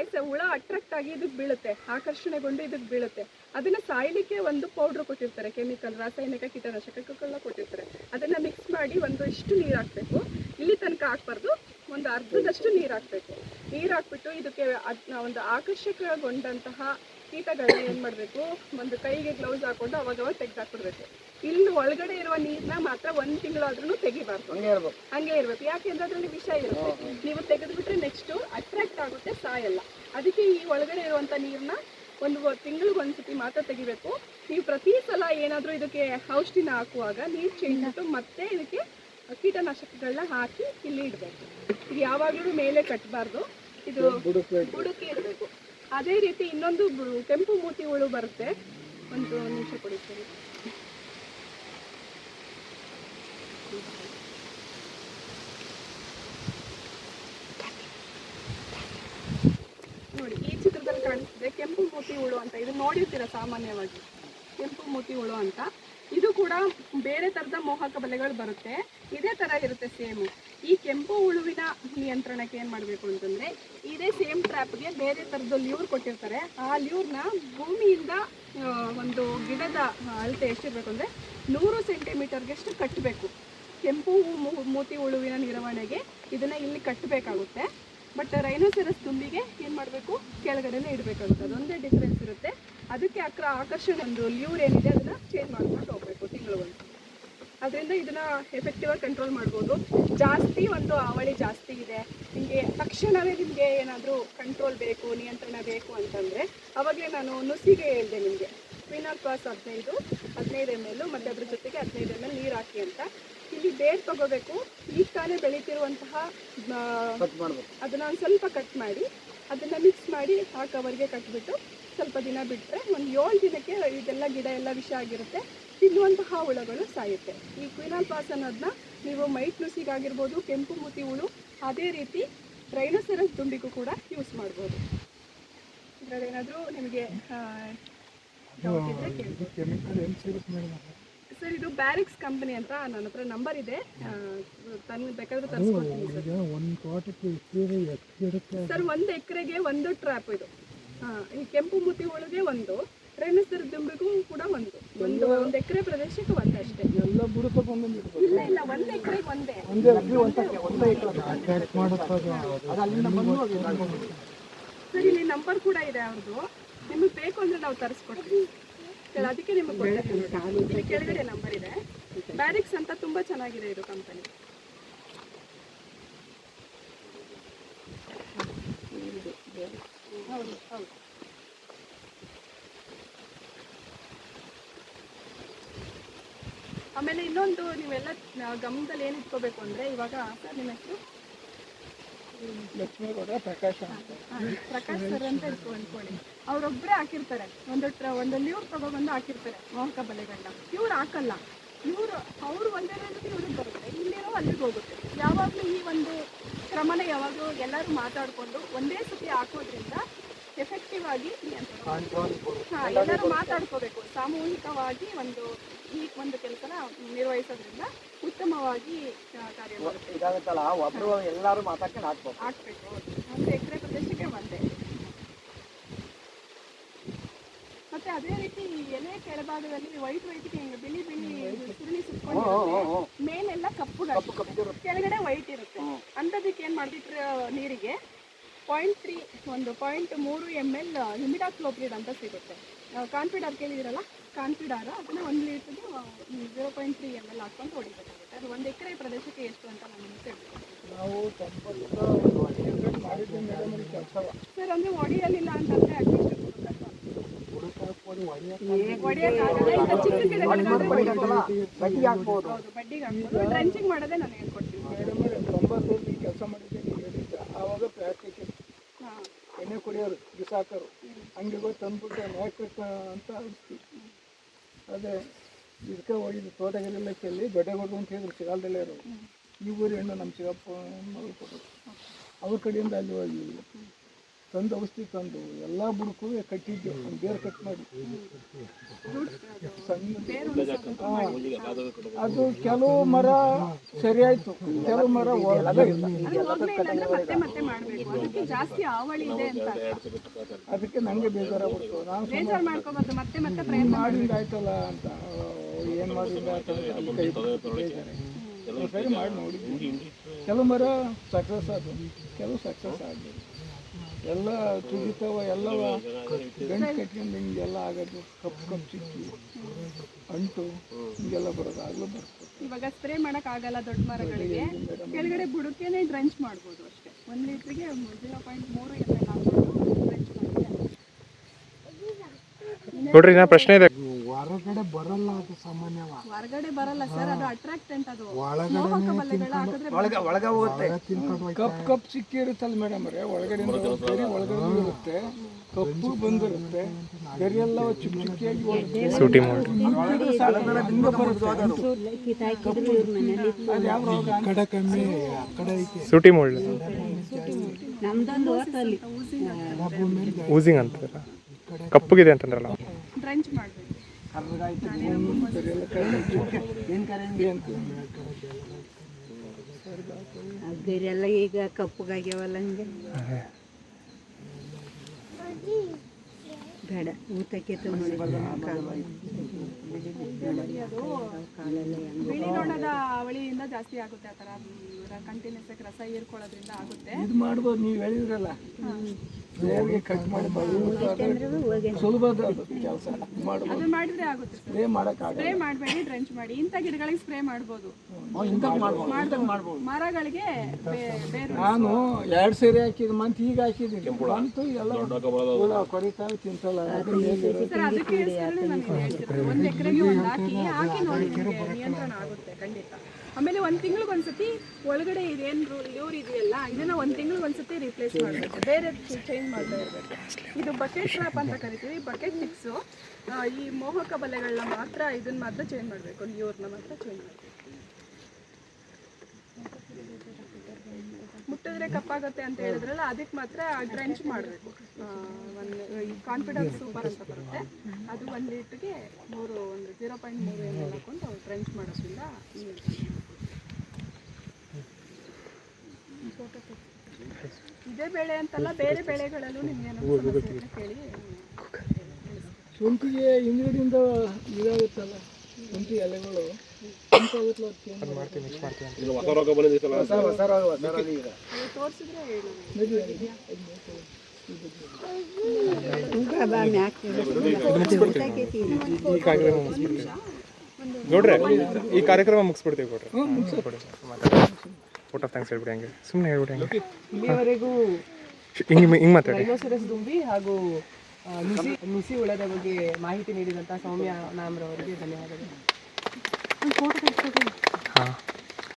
ಸಾಯಿಸ ಹುಳ ಅಟ್ರಾಕ್ಟ್ ಆಗಿ ಇದಕ್ಕೆ ಬೀಳುತ್ತೆ, ಆಕರ್ಷಣೆಗೊಂಡು ಇದಕ್ಕೆ ಬೀಳುತ್ತೆ. ಅದನ್ನ ಸಾಯಲಿಕ್ಕೆ ಒಂದು ಪೌಡ್ರ್ ಕೊಟ್ಟಿರ್ತಾರೆ ಕೆಮಿಕಲ್ ರಾಸಾಯನಿಕ ಕೀಟನಾಶಕಗಳೆಲ್ಲ ಕೊಟ್ಟಿರ್ತಾರೆ. ಅದನ್ನ ಮಿಕ್ಸ್ ಮಾಡಿ ಒಂದು ಇಷ್ಟು ನೀರು ಹಾಕ್ಬೇಕು. ಇಲ್ಲಿ ತನಕ ಹಾಕ್ಬಾರ್ದು. ಒಂದು ಅರ್ಧದಷ್ಟು ನೀರು ಹಾಕ್ಬೇಕು ನೀರು ಹಾಕ್ಬಿಟ್ಟು ಇದಕ್ಕೆ ಅದ್ನ ಒಂದು ಆಕರ್ಷಕಗೊಂಡಂತಹ ಕೀಟಗಳನ್ನ ಏನು ಮಾಡಬೇಕು? ಒಂದು ಕೈಗೆ ಗ್ಲೌಸ್ ಹಾಕೊಂಡು ಅವಾಗವಾಗ ತೆಗೆದಾಕ್ಬಿಡ್ಬೇಕು. ಇಲ್ಲಿ ಒಳಗಡೆ ಇರುವ ನೀರನ್ನ ಮಾತ್ರ ಒಂದು ತಿಂಗಳಾದ್ರೂ ತೆಗಿಬಾರ್ದು. ಹಂಗೆ ಇರ್ಬೇಕು. ಹಂಗೆ ಇರ್ಬೇಕು. ಯಾಕೆಂದ್ರೆ ಅದರಲ್ಲಿ ವಿಷ ಇರುತ್ತೆ. ನೀವು ತೆಗೆದ್ಬಿಟ್ರೆ ನೆಕ್ಸ್ಟ್ ಅಟ್ರಾಕ್ಟ್ ಆಗುತ್ತೆ ಸಾಯಲ್ಲ. ಅದಕ್ಕೆ ಈ ಒಳಗಡೆ ಇರುವಂತ ನೀರನ್ನ ಒಂದು ತಿಂಗಳಿಗೆ ಒಂದ್ಸತಿ ಮಾತ್ರ ತೆಗಿಬೇಕು. ನೀವು ಪ್ರತಿ ಸಲ ಏನಾದರೂ ಇದಕ್ಕೆ ಔಷಧಿನ ಹಾಕುವಾಗ ನೀರು ಚೇಂಜ್ ಮತ್ತೆ ಇದಕ್ಕೆ ಕೀಟನಾಶಕಗಳನ್ನ ಹಾಕಿ ಇಲ್ಲಿ ಇಡಬೇಕು. ಇದು ಯಾವಾಗಲೂ ಮೇಲೆ ಕಟ್ಟಬಾರ್ದು ಇದು ಬುಡಕ್ಕೆ ಇರಬೇಕು ಇಡಬೇಕು. ಅದೇ ರೀತಿ ಇನ್ನೊಂದು ಕೆಂಪು ಮೂತಿ ಹುಳು ಬರುತ್ತೆ. ಒಂದು ನಿಮಿಷ ಕೊಡಿ ಸರಿ. ನೋಡಿ ಈ ಚಿತ್ರದಲ್ಲಿ ಕಾಣಿಸ್ತಿದೆ ಕೆಂಪು ಮೂತಿ ಹುಳು ಅಂತ. ಇದು ನೋಡಿರ್ತೀರ ಸಾಮಾನ್ಯವಾಗಿ? ಕೆಂಪು ಮೂತಿ ಹುಳು ಅಂತ. ಇದು ಕೂಡ ಬೇರೆ ಥರದ ಮೋಹಕ ಬಲೆಗಳು ಬರುತ್ತೆ. ಇದೇ ಥರ ಇರುತ್ತೆ ಸೇಮು. ಈ ಕೆಂಪು ಹುಳುವಿನ ನಿಯಂತ್ರಣಕ್ಕೆ ಏನು ಮಾಡಬೇಕು ಅಂತಂದರೆ, ಇದೇ ಸೇಮ್ ಟ್ರ್ಯಾಪ್ಗೆ ಬೇರೆ ಥರದ ಲ್ಯೂರ್ ಕೊಟ್ಟಿರ್ತಾರೆ. ಆ ಲ್ಯೂರ್ನ ಭೂಮಿಯಿಂದ ಒಂದು ಗಿಡದ ಅಳತೆ ಎಷ್ಟಿರಬೇಕು ಅಂದರೆ ನೂರು ಸೆಂಟಿಮೀಟರ್ಗೆಷ್ಟು ಕಟ್ಟಬೇಕು ಕೆಂಪು ಮೂತಿ ಹುಳುವಿನ ನಿರ್ವಹಣೆಗೆ ಇದನ್ನು ಇಲ್ಲಿ ಕಟ್ಟಬೇಕಾಗುತ್ತೆ ಬಟ್ ರೈನೋಸೆರಸ್ ತುಂಬಿಗೆ ಏನು ಮಾಡಬೇಕು? ಕೆಳಗಡೆನೇ ಇಡಬೇಕಾಗುತ್ತೆ ಅದೊಂದೇ ಡಿಫ್ರೆನ್ಸ್ ಇರುತ್ತೆ. ಅದಕ್ಕೆ ಅಕ್ರ ಆಕರ್ಷಣೆ ಒಂದು ಲ್ಯೂರ್ ಏನಿದೆ ಅದನ್ನು ಚೇಂಜ್ ಮಾಡ್ಕೊಂಡು ಹೋಗ್ಬೇಕು ತಿಂಗಳು ಒಂದು ಅದರಿಂದ ಇದನ್ನ ಎಫೆಕ್ಟಿವ್ ಆಗಿ ಕಂಟ್ರೋಲ್ ಮಾಡ್ಬೋದು. ಜಾಸ್ತಿ ಒಂದು ಅವಳಿ ಜಾಸ್ತಿ ಇದೆ. ನಿಮಗೆ ತಕ್ಷಣವೇ ನಿಮಗೆ ಏನಾದರೂ ಕಂಟ್ರೋಲ್ ಬೇಕು, ನಿಯಂತ್ರಣ ಬೇಕು ಅಂತಂದರೆ ಅವಾಗಲೇ ನಾನು ನುಸಿಗೆ ಹೇಳಿದೆ ನಿಮಗೆ. ಕ್ವಿನಾಲ್ ಪಾಸ್ ಹದಿನೈದು ಹದಿನೈದು ಎಂ ಎಲ್ ಮತ್ತು ಅದ್ರ ಜೊತೆಗೆ ಹದಿನೈದು ಎಂ ಎಲ್ ನೀರು ಹಾಕಿ ಅಂತ. ಇಲ್ಲಿ ಬೇರ್ ತಗೋಬೇಕು. ಈಗ ತಾನೇ ಬೆಳೀತಿರುವಂತಹ ಕಟ್ ಮಾಡ್ಬೇಕು. ಅದನ್ನ ಒಂದು ಸ್ವಲ್ಪ ಕಟ್ ಮಾಡಿ ಅದನ್ನ ಮಿಕ್ಸ್ ಮಾಡಿ ಆ ಕವರ್ಗೆ ಕಟ್ಬಿಟ್ಟು ಸ್ವಲ್ಪ ದಿನ ಬಿಟ್ಟರೆ ಒಂದು ಏಳು ದಿನಕ್ಕೆ ಇದೆಲ್ಲ ಗಿಡ ಎಲ್ಲ ವಿಷ ಆಗಿರುತ್ತೆ. ತಿನ್ನುವಂತಹ ಹುಳಗಳು ಸಾಯುತ್ತೆ. ಈ ಕ್ವಿನಾಲ್ ಪಾಸ್ ಅನ್ನೋದನ್ನ ನೀವು ಮೈಟ್ ನುಸಿಗಾಗಿರ್ಬೋದು ಕೆಂಪು ಮೂತಿ ಹುಳು ಅದೇ ರೀತಿ ರೈನೋಸೆರಸ್ ದುಂಬಿಗೂ ಕೂಡ ಯೂಸ್ ಮಾಡ್ಬೋದು. ಇದರಲ್ಲೇನಾದರೂ ನಿಮಗೆ ಡೌಟ್ ಇದ್ದರೆ ಕೇಳಿ ಸರ್ ಇದು ಬ್ಯಾರಿಕ್ಸ್ ಕಂಪನಿ ಅಂತ ನನ್ನ ಹತ್ರ ನಂಬರ್ ಇದೆ. ತನ್ ಬೇಕಾದ್ರೆ ತರಿಸ್ಕೊಡ್ತೀನಿ ಸರ್. ಸರ್ ಒಂದು ಎಕರೆಗೆ ಒಂದು ಟ್ರ್ಯಾಪ್ ಇದು. ಹಾ ಈ ಕೆಂಪು ಮುತಿ ಒಳಗೆ ಒಂದು ರೇಣಸ್ತರ ದುಂಬಿಗೂ ಕೂಡ ಒಂದು. ಒಂದು ಒಂದು ಎಕರೆ ಪ್ರದೇಶಕ್ಕೆ ಒಂದು ಅಷ್ಟೇ. ಇಲ್ಲ ಇಲ್ಲ ಒಂದು ಎಕರೆಗೆ ಒಂದೇ. ಸರ್ ಇಲ್ಲಿ ನಂಬರ್ ಕೂಡ ಇದೆ ಅವ್ರದ್ದು ನಿಮಗೆ ಬೇಕು ಅಂದ್ರೆ ನಾವು ತರಿಸ್ಕೊಡ್ತೀವಿ. ಅದಕ್ಕೆ ನಿಮಗೆ ಇಲ್ಲಿ ಕೆಳಗಡೆ ನಂಬರ್ ಇದೆ. ಬ್ಯಾರಿಕ್ಸ್ ಅಂತ ತುಂಬಾ ಚೆನ್ನಾಗಿದೆ ಇದು ಕಂಪನಿ ಹೌದು ಆಮೇಲೆ ಇನ್ನೊಂದು ನೀವೆಲ್ಲ ಗಮನದಲ್ಲಿ ಏನು ಇಟ್ಕೋಬೇಕು ಅಂದ್ರೆ ಇವಾಗ, ಸರ್ ನಿಮ್ಮ ಹೆಸರು ಲಕ್ಷ್ಮೀಗೌಡ, ಪ್ರಕಾಶ್ ಅಂತ. ಪ್ರಕಾಶ್ ಸರ್ ಅಂತ ಇಟ್ಕೊಂಡ್ಕೊಳ್ಳಿ ಅವ್ರೊಬ್ರೇ ಹಾಕಿರ್ತಾರೆ. ಒಂದು ಟ್ರ ಒಂದು ಲ್ಯೂರ್ ತಗೊಬಂದು ಹಾಕಿರ್ತಾರೆ, ಮೋಹಕ ಬಲೆಗಳನ್ನ ಇವ್ರು ಹಾಕಲ್ಲ. ಇವ್ರು, ಅವ್ರು ಒಂದೇ ಇವ್ರಿಗೆ ಬರುತ್ತೆ. ಇಲ್ಲಿರೋ ಅಲ್ಲಿಗೆ ಹೋಗುತ್ತೆ. ಯಾವಾಗಲೂ ಈ ಒಂದು ಕ್ರಮನ ಯಾವಾಗಲೂ ಎಲ್ಲರೂ ಮಾತಾಡಿಕೊಂಡು ಒಂದೇ ಸತಿ ಹಾಕೋದ್ರಿಂದ ಎಫೆಕ್ಟಿವ್ ಆಗಿ ಹಾ, ಎಲ್ಲರೂ ಮಾತಾಡ್ಕೋಬೇಕು. ಸಾಮೂಹಿಕವಾಗಿ ಒಂದು ಈ ಒಂದು ಕೆಲಸನ ನಿರ್ವಹಿಸೋದ್ರಿಂದ ಉತ್ತಮವಾಗಿ ಕಾರ್ಯ ಮಾಡುತ್ತೆ. ಇದಾಗುತ್ತಲ್ಲ ಒಬ್ರು ಎಲ್ಲರೂ ಮಾತಾಡ್ಕೊಂಡು ಹಾಕ್ಬೇಕು. ಹಾಕ್ಬೇಕು. ಒಂದು ಎಕರೆ ಪ್ರದೇಶಕ್ಕೆ ಬಂದೆ ಮತ್ತೆ ಅದೇ ರೀತಿ ಎಲೆ ಕೆಳಭಾಗದಲ್ಲಿ ವೈಟ್ ವೈಟ್ಗೆ ಹಿಂಗೆ ಬಿಳಿ ಬಿಳಿ ಸುರುಳಿ ಸುತ್ಕೊಂಡು ಮೇಲೆಲ್ಲ ಕಪ್ಪು ಕೆಳಗಡೆ ವೈಟ್ ಇರುತ್ತೆ. ಅಂಥದಕ್ಕೆ ಏನು ಮಾಡ್ಬಿಟ್ರೆ ನೀರಿಗೆ? ಪಾಯಿಂಟ್ ತ್ರೀ ಒಂದು ಪಾಯಿಂಟ್ ಮೂರು ಎಂ ಎಲ್ ಹಿಮಿಡಾಕ್ಲೋಪ್ರಿಡ್ ಅಂತ ಸಿಗುತ್ತೆ. ಕಾನ್ಫಿಡಾರ್ ಕೇಳಿದಿರಲ್ಲ ಕಾನ್ಫಿಡಾರ್? ಅದನ್ನ ಒಂದು ಲೀಟ್ರಿಗೆ zero point three M L ಹಾಕ್ಕೊಂಡು ಹೊಡಿಬೇಕಾಗುತ್ತೆ. ಅದು ಒಂದು ಎಕರೆ ಪ್ರದೇಶಕ್ಕೆ ಎಷ್ಟು ಅಂತ ನಾನು ಸರ್ ಅಂದರೆ ಒಡೆಯಲಿಲ್ಲ ಅಂತಂದರೆ ಅಟ್ಲೀಸ್ಟ್ ಬುಡಕ್ಕೆ ಹಾಕ್ಬೋದು. ಬಡ್ಡಿಗೆ ಹಾಕ್ಬೋದು. ಡ್ರೆಂಚಿಂಗ್ ಮಾಡೋದೇ ನಾನು ಹೇಳ್ಕೊಡ್ತೀನಿ. ಕೆಲಸ ಮಾಡಿದ್ದೆ. ನೀವು ಹೇಳಿದ್ದೆ ಆವಾಗ ಪ್ಲಾಸ್ಟಿಕ್ ಎಣ್ಣೆ ಕುಡಿಯೋರು ಬಿಸಾಕೋರು ಅಂಗಡಿಗೆ ತಂದ್ಬಿಟ್ಟು ನ್ಯಾಕಕ್ಕ ಅಂತ ಔಷಧಿ ಅದೇ ಇದಕ್ಕೆ ಹೋಗಿದ್ದು ತೋಟಗಳೆಲ್ಲ ಕೆಲ್ಲಿ ದೊಡ್ಡಗೌಡರು ಅಂತ ಹೇಳಿದ್ರು ಸಿಗಾಲ್ದಲ್ಲೇ ಇರೋರು. ಈ ಊರು ಹೆಣ್ಣು ನಮ್ಮ ಕೊಡೋದು ಅವ್ರ ಕಡೆಯಿಂದ ಅಲ್ಲಿ ಹೋಗಿ. ತಂದು ಔಷಧಿ ತಂದು ಎಲ್ಲ ಬುಡಕ್ಕೂ ಕಟ್ಟಿದ್ದು ಒಂದು ಬೇರೆ ಕಟ್ ಮಾಡಿ. ಸಣ್ಣ. ಅದು ಕೆಲವು ಮರ ಸರಿಯಾಯಿತು. ಕೆಲವು ಮರ ಅದಕ್ಕೆ ನನಗೆ ಬೇಜಾರಾಗ್ಬಿಡ್ತು ನಾನು ಬೇಜಾರ್ ಮಾಡ್ಕೋಬಾರ್ದು. ಮತ್ತೆ ಮತ್ತೆ ಪ್ರಯತ್ನ ಮಾಡಿಂದ ಆಯ್ತಲ್ಲ ಅಂತ ಏನು ಮಾಡಿದ್ರೆ ಸರಿ ಮಾಡಿ ನೋಡಿ ಕೆಲವು ಮರ ಸಕ್ಸಸ್ ಆದವು. ಕೆಲವು ಸಕ್ಸಸ್ ಆಗಲಿಲ್ಲ. ಎಲ್ಲ ತುಗಿತಾವ ಎಲ್ಲವ ಗಂಟು ಕಟ್ಕೊಂಡು ಹಿಂಗೆಲ್ಲ ಆಗೋದು ಕಪ್ಪು ಕಪ್ಪು ಸಿಕ್ಕಿ ಅಂಟು ಹಿಂಗೆಲ್ಲ ಬರೋದು ಆಗಲೂ ಬರ್ತದೆ ಇವಾಗ ಸ್ಪ್ರೇ ಮಾಡಕ್ ಆಗಲ್ಲ ದೊಡ್ಡ ಮರಗಳಿಗೆ. ಕೆಳಗಡೆ ಬುಡಕ್ಕೆ ಡ್ರೆಂಚ್ ಮಾಡ್ಬೋದು ಅಷ್ಟೇ. ಒಂದ್ ಲೀಟ್ರಿಗೆ ಜೀರೋ ಪಾಯಿಂಟ್ ಮೂರು ಎಂ ಎಲ್ ಡ್ರಂಚ್ ಮಾಡಿ ನೋಡ್ರಿ ನಾ ಪ್ರಶ್ನೆ ಇದೆ. ಬರಲ್ಲ ಅದು ಸಾಮಾನ್ಯವಾಗಿ ಹೊರಗಡೆ ಬರಲ್ಲ ಸರ್ ಅದು ಅಟ್ರಾಕ್ಟೆಂಟ್ ಅದು. ಮೋಹಕ ಬಲ್ಲೆಗಳು ಹಾಕಿದ್ರೆ ಕಪ್ ಕಪ್ ಸಿಕ್ಕಿರುತ್ತಲ್ಲ ಮೇಡಮ್ ಅವರೇ ಒಳಗಡೆ ಒಳಗಡೆ ಇರುತ್ತೆ ಕಪ್ಪು ಬಂದಿರುತ್ತೆ. ಗರಿ ಚಿಕ್ಕ ಚಿಕ್ಕಿಯಾಗಿ ಸೂಟಿ ಕಡೆ ಕಮ್ಮಿ ಆ ಕಡೆ ಐತೆ. ಸೂಟಿ ನಮ್ದೊಂದು ಹೋಟೆಲ್. ಊಸಿಂಗ್ ಅಂತಾರ ಕಪ್ಪಗಿದೆ ಅಂತಂದ್ರಲ್ಲ. ಡ್ರೆಂಚ್ ಅಂತ ಗರಿಯೆಲ್ಲ ಈಗ ಕಪ್ಪಗಾಗ್ಯಾವಲ್ಲ ಹಂಗೆ. ಬೇಡ. ಊಟಕ್ಕೆ ಹೆಂಗ್ ಬಿಳಿ ನೊಣದ ಅವಳಿಯಿಂದ ಜಾಸ್ತಿ ಆಗುತ್ತೆ ಆ ಥರ. ಕಂಟಿನ್ಯೂಸ್ ಆಗಿ ರಸ ಹೀರ್ಕೊಳ್ಳೋದ್ರಿಂದ ಆಗುತ್ತೆ. ಇದು ಮಾಡ್ಬೋದು ನೀವು ಹೇಳಿದ್ರಲ್ಲ. ನೇರಿಗೆ ಕಟ್ ಮಾಡಿ ಬಳ್ಳುಟ್ಟು ಸುಲಭದ ಕೆಲಸ. ಮಾಡ್ಬೋದು. ಅದು ಮಾಡಿದ್ರೆ ಆಗುತ್ತೆ ಸ್ಪ್ರೇ ಮಾಡೋಕ್ಕಾಗಲ್ಲ ಸ್ಪ್ರೇ ಮಾಡಬೇಡಿ ಡ್ರೆಂಚ್ ಮಾಡಿ. ಇಂಥ ಗಿಡಗಳಿಗೆ ಸ್ಪ್ರೇ ಮಾಡ್ಬೋದು. ಮಾಡ್ಬೋದು. ಮರಗಳಿಗೆ ಬೇ- ಬೇರು ನಾನು ಎರಡು ಸೇರಿ ಹಾಕಿದ ಮಂತ್ ಈಗ ಹಾಕಿದ್ದೀನಿ. ಬಂತು ಎಲ್ಲ ಕೊರಿತಾವೆ ತಿಂತಲ್ಲ. ಒಂದು ಎಕರೆಗೆ ಒಂದು ಹಾಕಿ ಹಾಕಿ ನೋಡಿ ನಿಮಗೆ ನಿಯಂತ್ರಣ ಆಗುತ್ತೆ ಖಂಡಿತ. ಆಮೇಲೆ ಒಂದು ತಿಂಗಳಿಗೆ ಒಂದ್ಸತಿ ಒಳಗಡೆ ಇದೇನು ಇವ್ರು ಇದೆಯಲ್ಲ ಇದನ್ನ ಒಂದು ತಿಂಗಳಿಗೆ ಒಂದ್ಸತಿ ರಿಪ್ಲೇಸ್ ಮಾಡಬೇಕು. ಬೇರೆ ಚೇಂಜ್ ಮಾಡ್ತಾ ಇರಬೇಕು. ಇದು ಬಕೆಟ್ ಟ್ರಾಪ್ ಅಂತ ಕರಿತೀವಿ. ಬಕೆಟ್ ಮಿಕ್ಸು ಈ ಮೋಹಕ ಬಲೆಗಳನ್ನ ಮಾತ್ರ ಇದನ್ನ ಮಾತ್ರ ಚೇಂಜ್ ಮಾಡಬೇಕು. ಇವ್ರನ್ನ ಮಾತ್ರ ಚೇಂಜ್ ಮಾಡಬೇಕು. ಮುಟ್ಟಿದ್ರೆ ಕಪ್ಪಾಗತ್ತೆ ಅಂತ ಹೇಳಿದ್ರಲ್ಲ ಅದಕ್ಕೆ ಮಾತ್ರ ಡ್ರೆಂಚ್ ಮಾಡಬೇಕು. ಒಂದು ಈ ಕಾನ್ಫಿಡೆನ್ಸ್ ಸೂಪರ್ ಅಂತ ಬರುತ್ತೆ. ಅದು ಒಂದು ಲೀಟ್ರಿಗೆ ಮೂರು ಒಂದು ಜೀರೋ ಪಾಯಿಂಟ್ ಮೂರು ಎಂ ಎಲ್ ಹಾಕೊಂಡು ಡ್ರೆಂಚ್ ಮಾಡೋದ್ರಿಂದ ಇದೇ ಬೆಳೆ ಅಂತಲ್ಲ ಬೇರೆ ಬೆಳೆಗಳಲ್ಲೂ ನಿಮ್ಗೆ ಕೇಳಿ. ಶುಂಠಿಗೆ ಹಿಂದ್ಗಡೆಯಿಂದ ಇದಾಗುತ್ತಲ್ಲ ಶುಂಠಿ ಎಲೆಗಳು ತೋರಿಸಿದ್ರೆ ನೋಡ್ರೆ ಈ ಕಾರ್ಯಕ್ರಮ ಮುಗಿಸ್ಬಿಡ್ತೀವಿ ಕೊಡ್ರಿ. ಫೋಟೋ ಥ್ಯಾಂಕ್ಸ್ ಹೇಳ್ಬಿಡಿ ಹಂಗೆ. ಸುಮ್ಮನೆ ಹೇಳ್ಬಿಡಿ ಹಂಗೆ. ಇಲ್ಲಿವರೆಗೂ ಹಿಂಗೆ ಹಿಂಗೆ ಮಾತಾಡಿ. ರೈನೋಸರಸ್ ದುಂಬಿ ಹಾಗೂ ನುಸಿ ನುಸಿ ಹುಳದ ಬಗ್ಗೆ ಮಾಹಿತಿ ನೀಡಿದಂಥ ಸೌಮ್ಯ ಮ್ಯಾಮ್ರವರಿಗೆ ಧನ್ಯವಾದಗಳು.